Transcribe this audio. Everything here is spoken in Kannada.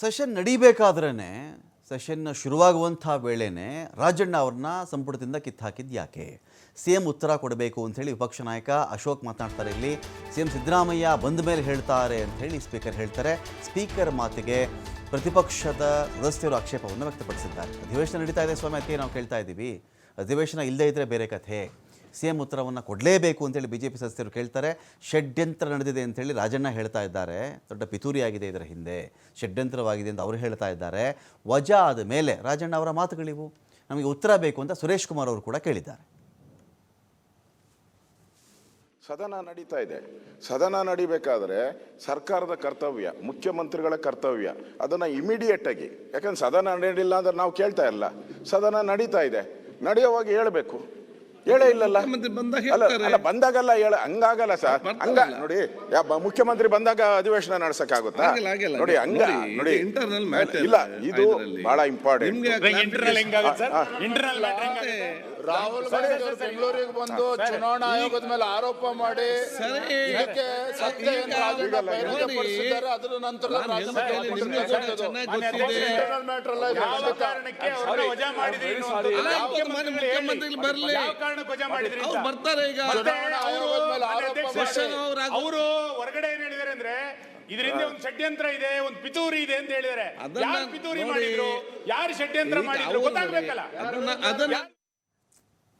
ಸೆಷನ್ ನಡೀಬೇಕಾದ್ರೇ ಸೆಷನ್ ಶುರುವಾಗುವಂಥ ವೇಳೆನೇ ರಾಜಣ್ಣ ಅವ್ರನ್ನ ಸಂಪುಟದಿಂದ ಕಿತ್ತಾಕಿದ್ದು ಯಾಕೆ? ಸಿ ಎಂ ಉತ್ತರ ಕೊಡಬೇಕು ಅಂಥೇಳಿ ವಿಪಕ್ಷ ನಾಯಕ ಅಶೋಕ್ ಮಾತನಾಡ್ತಾರೆ ಇಲ್ಲಿ. ಸಿ ಎಂ ಸಿದ್ದರಾಮಯ್ಯ ಬಂದ ಮೇಲೆ ಹೇಳ್ತಾರೆ ಅಂಥೇಳಿ ಸ್ಪೀಕರ್ ಹೇಳ್ತಾರೆ. ಸ್ಪೀಕರ್ ಮಾತಿಗೆ ಪ್ರತಿಪಕ್ಷದ ಸದಸ್ಯರು ಆಕ್ಷೇಪವನ್ನು ವ್ಯಕ್ತಪಡಿಸಿದ್ದಾರೆ. ಅಧಿವೇಶನ ನಡೀತಾ ಇದೆ ಸ್ವಾಮಿ, ಅದಕ್ಕೆ ನಾವು ಕೇಳ್ತಾ ಇದ್ದೀವಿ. ಅಧಿವೇಶನ ಇಲ್ಲದೇ ಇದ್ದರೆ ಬೇರೆ ಕಥೆ. ಸಿ ಎಂ ಉತ್ತರವನ್ನು ಕೊಡಲೇಬೇಕು ಅಂತೇಳಿ ಬಿ ಜೆ ಪಿ ಸದಸ್ಯರು ಕೇಳ್ತಾರೆ. ಷಡ್ಯಂತ್ರ ನಡೆದಿದೆ ಅಂತೇಳಿ ರಾಜಣ್ಣ ಹೇಳ್ತಾ ಇದ್ದಾರೆ. ದೊಡ್ಡ ಪಿತೂರಿಯಾಗಿದೆ ಇದರ ಹಿಂದೆ. ಷಡ್ಯಂತ್ರವಾಗಿದೆ ಅಂತ ಅವರು ಹೇಳ್ತಾ ಇದ್ದಾರೆ. ವಜಾ ಆದ ಮೇಲೆ ರಾಜಣ್ಣ ಅವರ ಮಾತುಗಳಿವು. ನಮಗೆ ಉತ್ತರ ಬೇಕು ಅಂತ ಸುರೇಶ್ ಕುಮಾರ್ ಅವರು ಕೂಡ ಕೇಳಿದ್ದಾರೆ. ಸದನ ನಡೀತಾ ಇದೆ. ಸದನ ನಡಿಬೇಕಾದ್ರೆ ಸರ್ಕಾರದ ಕರ್ತವ್ಯ, ಮುಖ್ಯಮಂತ್ರಿಗಳ ಕರ್ತವ್ಯ. ಅದನ್ನು ಇಮಿಡಿಯೇಟ್ ಆಗಿ, ಯಾಕಂದ್ರೆ ಸದನ ನಡೀಲಿಲ್ಲ ಅಂದ್ರೆ ನಾವು ಕೇಳ್ತಾ ಇಲ್ಲ ಸದನ ನಡೀತಾ ಇದೆ. ನಡೆಯುವಾಗ ಹೇಳಬೇಕು. ಹೇಳೇ ಇಲ್ಲಲ್ಲ. ಬಂದಾಗ ಅಲ್ಲ ಹೇಳ್ತಾರೆ. ಅಲ್ಲ ಬಂದಾಗಲ್ಲ ಹೇಳ ಹಂಗಾಗಲ್ಲ ಸರ್. ಹಂಗ ನೋಡಿ ಯಾ- ಬ- ಮುಖ್ಯಮಂತ್ರಿ ಬಂದಾಗ ಅಧಿವೇಶನ ನಡ್ಸಕ್ ಆಗುತ್ತಾ ಆಗಿಲ್ಲ. ನೋಡಿ ಹಂಗ ನೋಡಿ, ಇಲ್ಲ ಇದು. ಬಹಳ ಇಂಪಾರ್ಟೆಂಟ್ ರಾಹುಲ್ ಗಾಂಧಿ ಅವರು ಬೆಂಗಳೂರಿಗೆ ಬಂದು ಚುನಾವಣಾ ಆಯೋಗದ ಮೇಲೆ ಆರೋಪ ಮಾಡಿ. ಇದಕ್ಕೆ ಅದರ ನಂತರ ಬರ್ತಾರೆ ಈಗ. ಅವರು ಆಯೋಗದ ಮೇಲೆ ಆರೋಪ ಅವ್ರು ಆಗ- ಅವರು ಹೊರಗಡೆ ಏನ್ ಹೇಳಿದಾರೆ ಅಂದ್ರೆ ಇದರಿಂದ ಒಂದು ಷಡ್ಯಂತ್ರ ಇದೆ ಒಂದು ಪಿತೂರಿ ಇದೆ ಅಂತ ಹೇಳಿದಾರೆ ಯಾರು ಪಿತೂರಿ ಮಾಡಿದ್ರು? ಯಾರು ಷಡ್ಯಂತ್ರ ಮಾಡಿದ್ರು? ಗೊತ್ತಾಗ್ಬೇಕಲ್ಲ. ಅದನ್ನ ಅದನ್ನ